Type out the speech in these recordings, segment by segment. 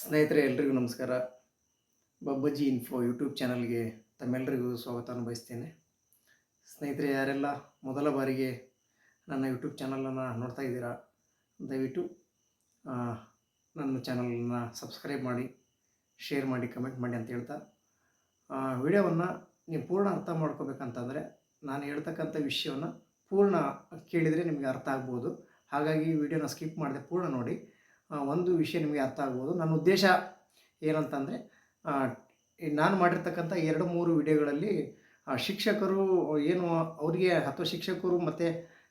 ಸ್ನೇಹಿತರೆ, ಎಲ್ರಿಗೂ ನಮಸ್ಕಾರ. ಬಬ್ಬಜ್ಜಿ ಇನ್ಫೋ ಯೂಟ್ಯೂಬ್ ಚಾನಲ್ಗೆ ತಮ್ಮೆಲ್ಲರಿಗೂ ಸ್ವಾಗತ ಅನುಭವಿಸ್ತೇನೆ. ಸ್ನೇಹಿತರೆ, ಯಾರೆಲ್ಲ ಮೊದಲ ಬಾರಿಗೆ ನನ್ನ ಯೂಟ್ಯೂಬ್ ಚಾನಲನ್ನು ನೋಡ್ತಾ ಇದ್ದೀರಾ, ದಯವಿಟ್ಟು ನನ್ನ ಚಾನಲನ್ನು ಸಬ್ಸ್ಕ್ರೈಬ್ ಮಾಡಿ ಶೇರ್ ಮಾಡಿ ಕಮೆಂಟ್ ಮಾಡಿ ಅಂತ ಹೇಳ್ತಾ ವಿಡಿಯೋವನ್ನು ನೀವು ಪೂರ್ಣ ಅರ್ಥ ಮಾಡ್ಕೋಬೇಕಂತಂದರೆ, ನಾನು ಹೇಳ್ತಕ್ಕಂಥ ವಿಷಯವನ್ನು ಪೂರ್ಣ ಕೇಳಿದರೆ ನಿಮಗೆ ಅರ್ಥ ಆಗ್ಬೋದು. ಹಾಗಾಗಿ ವಿಡಿಯೋನ ಸ್ಕಿಪ್ ಮಾಡದೆ ಪೂರ್ಣ ನೋಡಿ. ಒಂದು ವಿಷಯ ನಿಮಗೆ ಅರ್ಥ ಆಗ್ಬೋದು. ನನ್ನ ಉದ್ದೇಶ ಏನಂತಂದರೆ ನಾನು ಮಾಡಿರ್ತಕ್ಕಂಥ ಎರಡು ಮೂರು ವಿಡಿಯೋಗಳಲ್ಲಿ ಶಿಕ್ಷಕರು ಏನು ಅವರಿಗೆ ಅಥವಾ ಶಿಕ್ಷಕರು ಮತ್ತು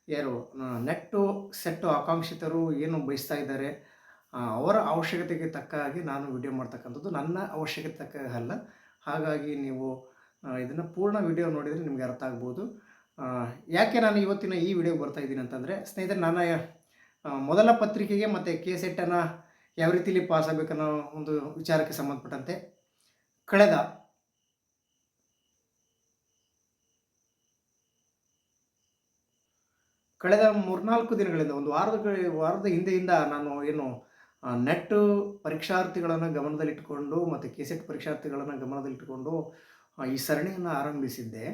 ಯಾರು ನೆಟ್ಟು ಸೆಟ್ಟು ಆಕಾಂಕ್ಷಿತರು ಏನು ಬಯಸ್ತಾ ಇದ್ದಾರೆ ಅವರ ಅವಶ್ಯಕತೆಗೆ ತಕ್ಕ ಹಾಗೆ ನಾನು ವಿಡಿಯೋ ಮಾಡ್ತಕ್ಕಂಥದ್ದು ನನ್ನ ಅವಶ್ಯಕತೆ ತಕ್ಕ ಅಲ್ಲ. ಹಾಗಾಗಿ ನೀವು ಇದನ್ನು ಪೂರ್ಣ ವಿಡಿಯೋ ನೋಡಿದರೆ ನಿಮಗೆ ಅರ್ಥ ಆಗ್ಬೋದು. ಯಾಕೆ ನಾನು ಇವತ್ತಿನ ಈ ವಿಡಿಯೋ ಬರ್ತಾ ಇದ್ದೀನಿ ಅಂತಂದರೆ ಸ್ನೇಹಿತರೆ ನನ್ನ ಆ, ಮೊದಲ ಪತ್ರಿಕೆಗೆ ಮತ್ತು ಕೆ ಸೆಟ್ಟನ್ನು ಯಾವ ರೀತಿಲಿ ಪಾಸ್ ಆಗಬೇಕನ್ನೋ ಒಂದು ವಿಚಾರಕ್ಕೆ ಸಂಬಂಧಪಟ್ಟಂತೆ ಕಳೆದ ಕಳೆದ ಮೂರ್ನಾಲ್ಕು ದಿನಗಳಿಂದ, ಒಂದು ವಾರದ ವಾರದ ಹಿಂದೆಯಿಂದ ನಾನು ಏನು ನೆಟ್ ಪರೀಕ್ಷಾರ್ಥಿಗಳನ್ನು ಗಮನದಲ್ಲಿಟ್ಟುಕೊಂಡು ಮತ್ತು ಕೆ ಸೆಟ್ ಪರೀಕ್ಷಾರ್ಥಿಗಳನ್ನು ಗಮನದಲ್ಲಿಟ್ಟುಕೊಂಡು ಈ ಸರಣಿಯನ್ನು ಆರಂಭಿಸಿದ್ದೆ.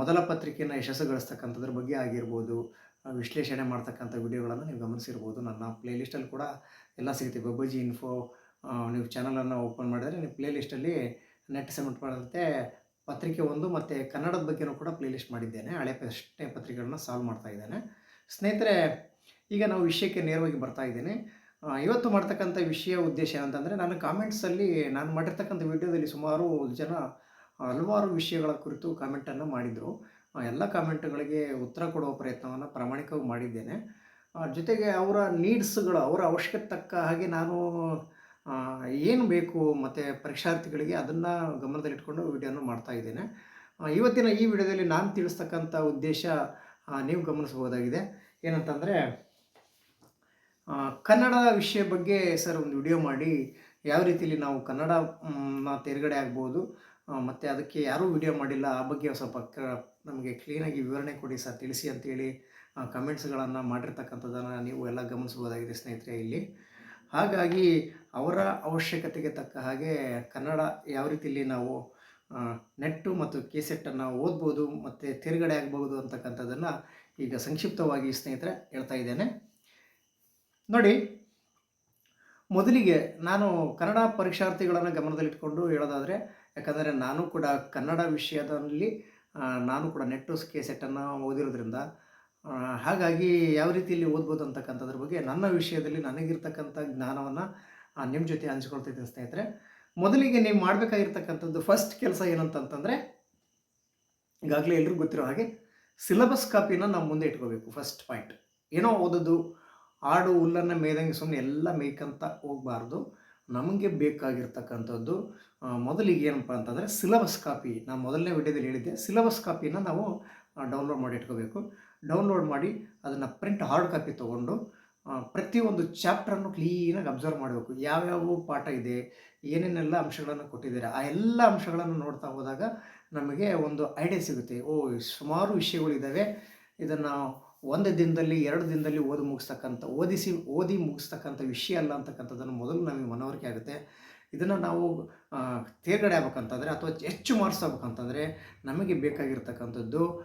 ಮೊದಲ ಪತ್ರಿಕೆಯನ್ನು ಯಶಸ್ಸುಗೊಳಿಸ್ತಕ್ಕಂಥದ್ರ ಬಗ್ಗೆ ಆಗಿರ್ಬೋದು ವಿಶ್ಲೇಷಣೆ ಮಾಡ್ತಕ್ಕಂಥ ವಿಡಿಯೋಗಳನ್ನು ನೀವು ಗಮನಿಸಿರ್ಬೋದು. ನನ್ನ ಪ್ಲೇಲಿಸ್ಟಲ್ಲಿ ಕೂಡ ಎಲ್ಲ ಸಿಗುತ್ತೆ. ಬಬ್ಬಜಿ ಇನ್ಫೋ ನೀವು ಚಾನಲನ್ನು ಓಪನ್ ಮಾಡಿದರೆ ನೀವು ಪ್ಲೇಲಿಸ್ಟಲ್ಲಿ ನೆಟ್ ಸಬ್ಮಿಟ್ ಮಾಡಿದಂತೆ ಪತ್ರಿಕೆ ಒಂದು ಮತ್ತು ಕನ್ನಡದ ಬಗ್ಗೆನೂ ಕೂಡ ಪ್ಲೇಲಿಸ್ಟ್ ಮಾಡಿದ್ದೇನೆ. ಹಳೆ ಪ್ರಶ್ನೆ ಪತ್ರಿಕೆಗಳನ್ನ ಸಾಲ್ವ್ ಮಾಡ್ತಾ ಇದ್ದೇನೆ. ಸ್ನೇಹಿತರೆ, ಈಗ ನಾವು ವಿಷಯಕ್ಕೆ ನೇರವಾಗಿ ಬರ್ತಾ ಇದ್ದೇನೆ. ಇವತ್ತು ಮಾಡ್ತಕ್ಕಂಥ ವಿಷಯ ಉದ್ದೇಶ ಏನಂತಂದರೆ, ನಾನು ಕಾಮೆಂಟ್ಸಲ್ಲಿ ನಾನು ಮಾಡಿರ್ತಕ್ಕಂಥ ವಿಡಿಯೋದಲ್ಲಿ ಸುಮಾರು ಜನ ಹಲವಾರು ವಿಷಯಗಳ ಕುರಿತು ಕಾಮೆಂಟನ್ನು ಮಾಡಿದರು. ಎಲ್ಲ ಕಾಮೆಂಟ್ಗಳಿಗೆ ಉತ್ತರ ಕೊಡುವ ಪ್ರಯತ್ನವನ್ನು ಪ್ರಾಮಾಣಿಕವಾಗಿ ಮಾಡಿದ್ದೇನೆ. ಜೊತೆಗೆ ಅವರ ನೀಡ್ಸ್ಗಳು, ಅವರ ಅವಶ್ಯಕತೆ ತಕ್ಕ ಹಾಗೆ ನಾನು ಏನು ಬೇಕು ಮತ್ತು ಪರೀಕ್ಷಾರ್ಥಿಗಳಿಗೆ ಅದನ್ನು ಗಮನದಲ್ಲಿಟ್ಕೊಂಡು ವಿಡಿಯೋನ ಮಾಡ್ತಾ ಇದ್ದೇನೆ. ಇವತ್ತಿನ ಈ ವಿಡಿಯೋದಲ್ಲಿ ನಾನು ತಿಳಿಸ್ತಕ್ಕಂಥ ಉದ್ದೇಶ ನೀವು ಗಮನಿಸಬಹುದಾಗಿದೆ. ಏನಂತಂದರೆ ಕನ್ನಡ ವಿಷಯ ಬಗ್ಗೆ ಸರ್ ಒಂದು ವಿಡಿಯೋ ಮಾಡಿ, ಯಾವ ರೀತಿಯಲ್ಲಿ ನಾವು ಕನ್ನಡ ತಿರುಗಡೆ ಆಗ್ಬೋದು ಮತ್ತು ಅದಕ್ಕೆ ಯಾರೂ ವಿಡಿಯೋ ಮಾಡಿಲ್ಲ, ಆ ಬಗ್ಗೆ ಸ್ವಲ್ಪ ನಮಗೆ ಕ್ಲೀನಾಗಿ ವಿವರಣೆ ಕೊಡಿ ಸರ್, ತಿಳಿಸಿ ಅಂತೇಳಿ ಕಮೆಂಟ್ಸ್ಗಳನ್ನು ಮಾಡಿರ್ತಕ್ಕಂಥದ್ದನ್ನು ನೀವು ಎಲ್ಲ ಗಮನಿಸ್ಬೋದಾಗಿದೆ ಸ್ನೇಹಿತರೆ ಇಲ್ಲಿ. ಹಾಗಾಗಿ ಅವರ ಅವಶ್ಯಕತೆಗೆ ತಕ್ಕ ಹಾಗೆ ಕನ್ನಡ ಯಾವ ರೀತಿಯಲ್ಲಿ ನಾವು ನೆಟ್ಟು ಮತ್ತು ಕೇಸೆಟ್ಟನ್ನು ಓದ್ಬೋದು ಮತ್ತು ತಿರುಗಡೆ ಆಗ್ಬೋದು ಅಂತಕ್ಕಂಥದ್ದನ್ನು ಈಗ ಸಂಕ್ಷಿಪ್ತವಾಗಿ ಸ್ನೇಹಿತರೆ ಹೇಳ್ತಾ ಇದ್ದೇನೆ. ನೋಡಿ, ಮೊದಲಿಗೆ ನಾನು ಕನ್ನಡ ಪರೀಕ್ಷಾರ್ಥಿಗಳನ್ನು ಗಮನದಲ್ಲಿಟ್ಕೊಂಡು ಹೇಳೋದಾದರೆ, ಯಾಕಂದರೆ ನಾನು ಕೂಡ ಕನ್ನಡ ವಿಷಯದಲ್ಲಿ ನಾನು ಕೂಡ ನೆಟ್ಟು ಕೇಸೆಟ್ಟನ್ನು ಓದಿರೋದ್ರಿಂದ ಹಾಗಾಗಿ ಯಾವ ರೀತಿಯಲ್ಲಿ ಓದ್ಬೋದು ಅಂತಕ್ಕಂಥದ್ರ ಬಗ್ಗೆ ನನ್ನ ವಿಷಯದಲ್ಲಿ ನನಗಿರ್ತಕ್ಕಂಥ ಜ್ಞಾನವನ್ನು ನಿಮ್ಮ ಜೊತೆ ಹಂಚ್ಕೊಳ್ತಿದ್ದೀನಿ ಸ್ನೇಹಿತರೆ. ಮೊದಲಿಗೆ ನೀವು ಮಾಡಬೇಕಾಗಿರ್ತಕ್ಕಂಥದ್ದು ಫಸ್ಟ್ ಕೆಲಸ ಏನಂತಂತಂದರೆ, ಈಗಾಗಲೇ ಎಲ್ರಿಗೂ ಗೊತ್ತಿರೋ ಹಾಗೆ ಸಿಲಬಸ್ ಕಾಪಿನ ನಾವು ಮುಂದೆ ಇಟ್ಕೋಬೇಕು ಫಸ್ಟ್ ಪಾಯಿಂಟ್ ಏನೋ ಓದೋದು, ಆಡು, ಹುಲ್ಲನ್ನು ಮೇಯ್ದಂಗೆ ಸುಮ್ಮನೆ ಎಲ್ಲ ಮೇಯ್ಕಂತ ಹೋಗಬಾರ್ದು. ನಮಗೆ ಬೇಕಾಗಿರ್ತಕ್ಕಂಥದ್ದು ಮೊದಲಿಗೆ ಏನಪ್ಪ ಅಂತಂದರೆ ಸಿಲಬಸ್ ಕಾಪಿ ನಾನು ಮೊದಲನೇ ವಿಡಿಯೋದಲ್ಲಿ ಹೇಳಿದ್ದೆ ಸಿಲಬಸ್ ಕಾಪಿನ ನಾವು ಡೌನ್ಲೋಡ್ ಮಾಡಿ ಇಟ್ಕೋಬೇಕು. ಡೌನ್ಲೋಡ್ ಮಾಡಿ ಅದನ್ನು ಪ್ರಿಂಟ್ ಹಾರ್ಡ್ ಕಾಪಿ ತೊಗೊಂಡು ಪ್ರತಿಯೊಂದು ಚಾಪ್ಟರನ್ನು ಕ್ಲೀನಾಗಿ ಅಬ್ಸರ್ವ್ ಮಾಡಬೇಕು. ಯಾವ್ಯಾವ ಪಾಠ ಇದೆ, ಏನೇನೆಲ್ಲ ಅಂಶಗಳನ್ನು ಕೊಟ್ಟಿದ್ದಾರೆ, ಆ ಎಲ್ಲ ಅಂಶಗಳನ್ನು ನೋಡ್ತಾ ಹೋದಾಗ ನಮಗೆ ಒಂದು ಐಡಿಯಾ ಸಿಗುತ್ತೆ. ಓ, ಸುಮಾರು ವಿಷಯಗಳಿದ್ದಾವೆ ಇದನ್ನು ಒಂದು ದಿನದಲ್ಲಿ, ಎರಡು ದಿನದಲ್ಲಿ ಓದಿ ಮುಗಿಸ್ತಕ್ಕಂಥ, ಓದಿಸಿ, ಓದಿ ಮುಗಿಸ್ತಕ್ಕಂಥ ವಿಷಯ ಅಲ್ಲ ಅಂತಕ್ಕಂಥದ್ದನ್ನು ಮೊದಲು ನಮಗೆ ಮನವರಿಕೆ ಆಗುತ್ತೆ. ಇದನ್ನು ನಾವು ತೇರ್ಗಡೆ ಆಗ್ಬೇಕಂತಂದರೆ ಅಥವಾ ಹೆಚ್ಚು ಮಾರ್ಕ್ಸ್ ನಮಗೆ ಬೇಕಾಗಿರ್ತಕ್ಕಂಥದ್ದು